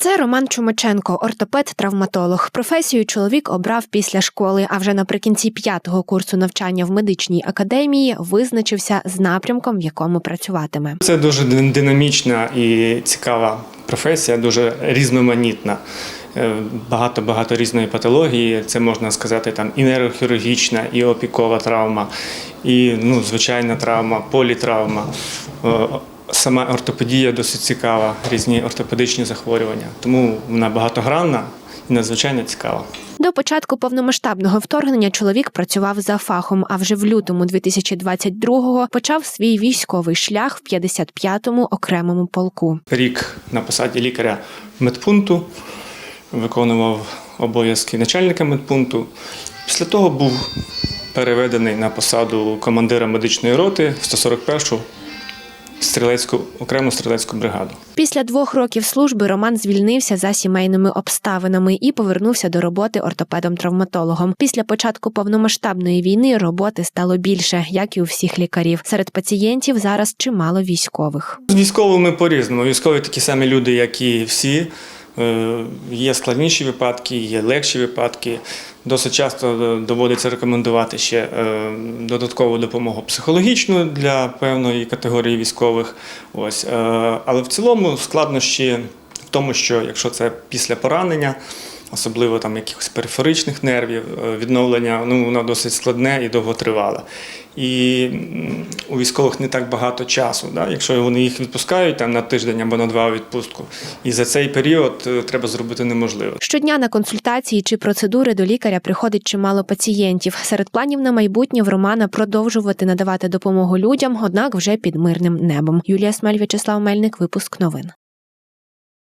Це Роман Чумаченко, ортопед-травматолог. Професію чоловік обрав після школи, а вже наприкінці п'ятого курсу навчання в медичній академії визначився з напрямком, в якому працюватиме. Це дуже динамічна і цікава професія, дуже різноманітна. Е, Багато багато різної патології. Це можна сказати там і нейрохірургічна, і опікова травма, і ну, звичайна травма, політравма. Сама ортопедія досить цікава, різні ортопедичні захворювання. Тому вона багатогранна і надзвичайно цікава. До початку повномасштабного вторгнення чоловік працював за фахом, а вже в лютому 2022-го почав свій військовий шлях в 55-му окремому полку. рік на посаді лікаря медпункту, виконував обов'язки начальника медпункту. Після того був переведений на посаду командира медичної роти в 141-шу стрілецьку окрему стрілецьку бригаду. Після двох років служби Роман звільнився за сімейними обставинами і повернувся до роботи ортопедом-травматологом. Після початку повномасштабної війни роботи стало більше, як і у всіх лікарів. Серед пацієнтів зараз чимало військових. З військовими по-різному. Військові такі самі люди, як і всі. Е, Є складніші випадки, є легші випадки. Досить часто е, доводиться рекомендувати ще е, додаткову допомогу психологічну для певної категорії військових. Ось. Але в цілому складнощі в тому, що якщо це після поранення, особливо там якихось периферичних нервів, е, відновлення, ну воно досить складне і довготривале. І у військових не так багато часу. Да? Якщо вони їх відпускають там на тиждень або на два відпустку, і за цей період е, треба зробити неможливе. Щодня на консультації чи процедури до лікаря приходить чимало пацієнтів. Серед планів на майбутнє в Романа продовжувати надавати допомогу людям, однак вже під мирним небом. Юлія Смель, В'ячеслав Мельник, випуск новин.